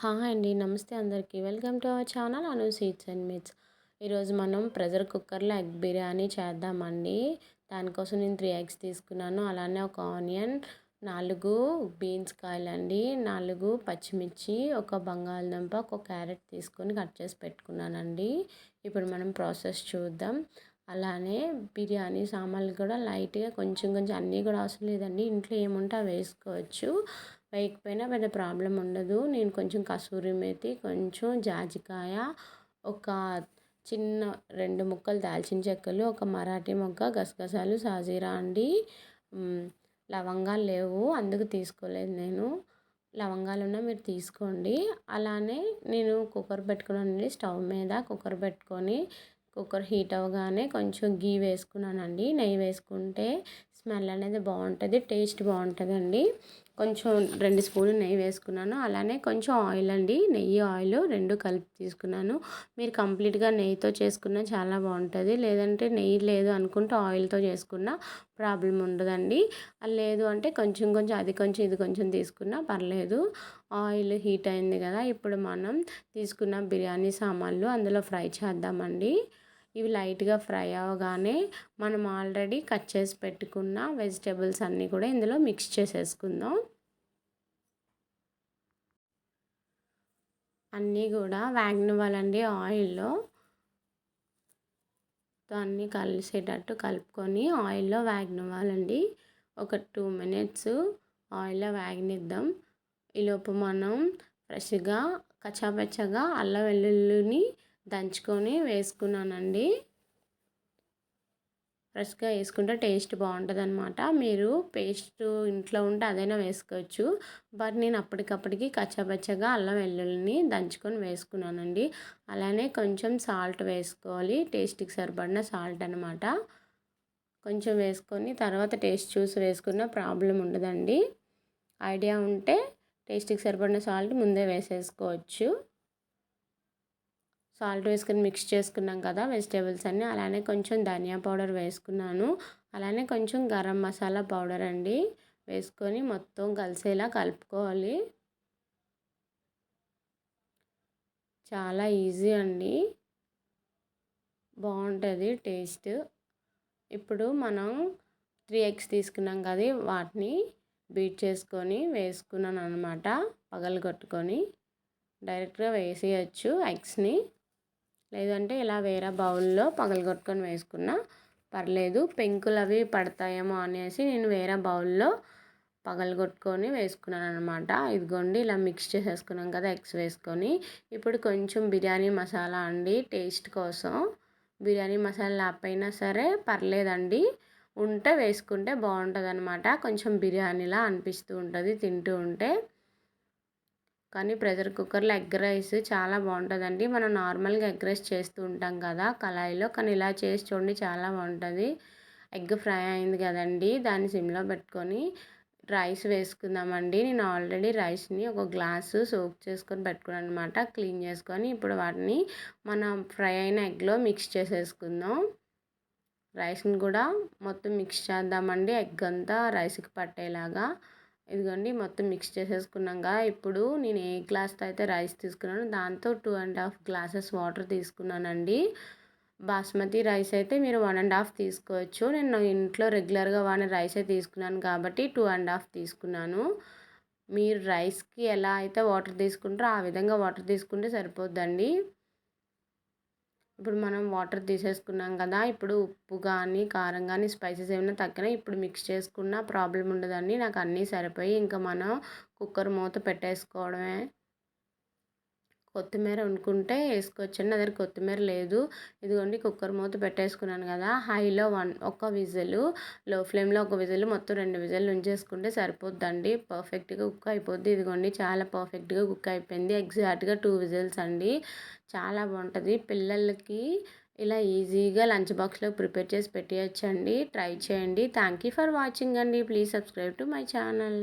Hi అండి నమస్తే అందరికీ. Welcome to our channel Anu seats and mitts. ఈరోజు మనం ప్రెషర్ కుక్కర్లో ఎగ్ బిర్యానీ చేద్దామండి. దానికోసం నేను త్రీ ఎగ్స్ తీసుకున్నాను. అలానే ఒక ఆనియన్ నాలుగు బీన్స్ కాయలండి. నాలుగు పచ్చిమిర్చి ఒక బంగాళదుంప ఒక క్యారెట్ తీసుకొని కట్ చేసి పెట్టుకున్నానండి. ఇప్పుడు మనం ప్రాసెస్ చూద్దాం. అలానే బిర్యానీ సామాన్లు కూడా లైట్గా కొంచెం కొంచెం అన్నీ కూడా అవసరం లేదండి. ఇంట్లో ఏముంటే వేసుకోవచ్చు. వేయకపోయినా పెద్ద ప్రాబ్లం ఉండదు. నేను కొంచెం కసూరి మేతి కొంచెం జాజికాయ ఒక చిన్న రెండు ముక్కలు దాల్చిన చెక్కలు ఒక మరాఠీ మొగ్గ గసగసాలు సాజీరా అండి. లవంగాలు లేవు అందుకు తీసుకోలేదు నేను. లవంగాలు ఉన్నా మీరు తీసుకోండి. అలానే నేను కుక్కర్ పెట్టుకున్నానండి స్టవ్ మీద కుక్కర్ పెట్టుకొని కుక్కర్ హీట్ అవ్వగానే కొంచెం గీ వేసుకున్నానండి. నెయ్యి వేసుకుంటే స్మెల్ అనేది బాగుంటుంది టేస్ట్ బాగుంటుందండి. కొంచెం రెండు స్పూన్లు నెయ్యి వేసుకున్నాను. అలానే కొంచెం ఆయిల్ అండి. నెయ్యి ఆయిల్ రెండు కలిపి తీసుకున్నాను. మీరు కంప్లీట్గా నెయ్యితో చేసుకున్న చాలా బాగుంటుంది. లేదంటే నెయ్యి లేదు అనుకుంటే ఆయిల్తో చేసుకున్న ప్రాబ్లం ఉండదండి. లేదు అంటే కొంచెం కొంచెం అది కొంచెం ఇది కొంచెం తీసుకున్నా పర్లేదు. ఆయిల్ హీట్ అయింది కదా ఇప్పుడు మనం తీసుకున్న బిర్యానీ సామాన్లు అందులో ఫ్రై చేద్దామండి. ఇవి లైట్గా ఫ్రై అవ్వగానే మనం ఆల్రెడీ కట్ చేసి పెట్టుకున్న వెజిటేబుల్స్ అన్నీ కూడా ఇందులో మిక్స్ చేసేసుకుందాం. అన్నీ కూడా వేగనివ్వాలండి ఆయిల్లో. అన్నీ కలిసేటట్టు కలుపుకొని ఆయిల్లో వేగనివ్వాలండి. ఒక టూ మినిట్స్ ఆయిల్లో వేగనిద్దాం. ఈలోపు మనం ఫ్రెష్గా కచ్చాపచ్చగా అల్లం వెల్లుల్లిని దంచుకొని వేసుకున్నానండి. ఫ్రెష్గా వేసుకుంటే టేస్ట్ బాగుంటుంది అనమాట మీరు పేస్ట్ ఇంట్లో ఉంటే అదైనా వేసుకోవచ్చు. బట్ నేను అప్పటికప్పటికి కచ్చపచ్చగా అల్లం వెల్లుల్లిని దంచుకొని వేసుకున్నానండి. అలానే కొంచెం సాల్ట్ వేసుకోవాలి. టేస్ట్కి సరిపడిన సాల్ట్ అనమాట కొంచెం వేసుకొని తర్వాత టేస్ట్ చూసి వేసుకున్న ప్రాబ్లం ఉండదండి. ఐడియా ఉంటే టేస్ట్కి సరిపడిన సాల్ట్ ముందే వేసేసుకోవచ్చు. సాల్ట్ వేసుకుని మిక్స్ చేసుకున్నాం కదా వెజిటేబుల్స్ అన్నీ. అలానే కొంచెం ధనియా పౌడర్ వేసుకున్నాను. అలానే కొంచెం గరం మసాలా పౌడర్ అండి వేసుకొని మొత్తం కలిసేలా కలుపుకోవాలి. చాలా ఈజీ అండి. బాగుంటుంది టేస్ట్. ఇప్పుడు మనం త్రీ ఎగ్స్ తీసుకున్నాం కదా వాటిని బీట్ చేసుకొని వేసుకున్నాను అనమాట పగలు కొట్టుకొని డైరెక్ట్గా వేసేయచ్చు ఎగ్స్ని. లేదంటే ఇలా వేరే బౌల్లో పగలగొట్టుకొని వేసుకున్నా పర్లేదు పెంకులు అవి పడతాయేమో అనేసి నేను వేరే బౌల్లో పగలగొట్టుకొని వేసుకున్నాను అనమాట ఇదిగోండి ఇలా మిక్స్ చేసేసుకున్నాం కదా ఎగ్స్ వేసుకొని. ఇప్పుడు కొంచెం బిర్యానీ మసాలా అండి టేస్ట్ కోసం. బిర్యానీ మసాలా లేకపోయినా సరే పర్లేదండి. ఉంటే వేసుకుంటే బాగుంటుంది అనమాట కొంచెం బిర్యానీలా అనిపిస్తూ ఉంటుంది తింటూ ఉంటే. కానీ ప్రెషర్ కుక్కర్లో ఎగ్ రైస్ చాలా బాగుంటుందండి. మనం నార్మల్గా ఎగ్ రైస్ చేస్తూ ఉంటాం కదా కళాయిలో. కానీ ఇలా చేసి చూడండి చాలా బాగుంటుంది. ఎగ్ ఫ్రై అయింది కదండి. దాన్ని సిమ్లో పెట్టుకొని రైస్ వేసుకుందామండి. నేను ఆల్రెడీ రైస్ని ఒక గ్లాసు సోక్ చేసుకొని పెట్టుకున్నాను అనమాట క్లీన్ చేసుకొని ఇప్పుడు వాటిని మనం ఫ్రై అయిన ఎగ్లో మిక్స్ చేసేసుకుందాం. రైస్ని కూడా మొత్తం మిక్స్ చేద్దామండి. ఎగ్ అంతా రైస్కి పట్టేలాగా. ఇదిగోండి మొత్తం మిక్స్ చేసేసుకున్నాక ఇప్పుడు నేను ఏ గ్లాస్తో అయితే రైస్ తీసుకున్నానో దాంతో two and half glasses water తీసుకున్నానండి. బాస్మతి రైస్ అయితే మీరు వన్ అండ్ హాఫ్ తీసుకోవచ్చు. నేను ఇంట్లో రెగ్యులర్గా వాడిన రైసే తీసుకున్నాను కాబట్టి టూ అండ్ హాఫ్ తీసుకున్నాను. మీరు రైస్కి ఎలా అయితే వాటర్ తీసుకుంటారో ఆ విధంగా వాటర్ తీసుకుంటే సరిపోద్దండి. ఇప్పుడు మనం వాటర్ తీసేసుకున్నాం కదా ఇప్పుడు ఉప్పు కానీ కారం కానీ స్పైసెస్ ఏమైనా తగ్గినా ఇప్పుడు మిక్స్ చేసుకున్న ప్రాబ్లం ఉండదండి. నాకు అన్నీ సరిపోయి ఇంకా మనం కుక్కర్ మూత పెట్టేసుకోవడమే కొత్తిమీర వండుకుంటే వేసుకోవచ్చండి. నా దగ్గర కొత్తిమీర లేదు. ఇదిగోండి కుక్కర్ మూత పెట్టేసుకున్నాను కదా. హైలో వన్ ఒక విజిల్లో ఫ్లేమ్లో ఒక విజిల్ మొత్తం రెండు విజిల్ ఉంచేసుకుంటే సరిపోద్దండి. పర్ఫెక్ట్గా కుక్ అయిపోద్ది. ఇదిగోండి చాలా పర్ఫెక్ట్గా కుక్ అయిపోయింది. ఎగ్జాక్ట్గా టూ విజిల్స్ అండి. చాలా బాగుంటుంది. పిల్లలకి ఇలా ఈజీగా లంచ్ బాక్స్లో ప్రిపేర్ చేసి పెట్టేయచ్చండి. ట్రై చేయండి. థ్యాంక్ యూ ఫర్ వాచింగ్ అండి. Please subscribe to my channel.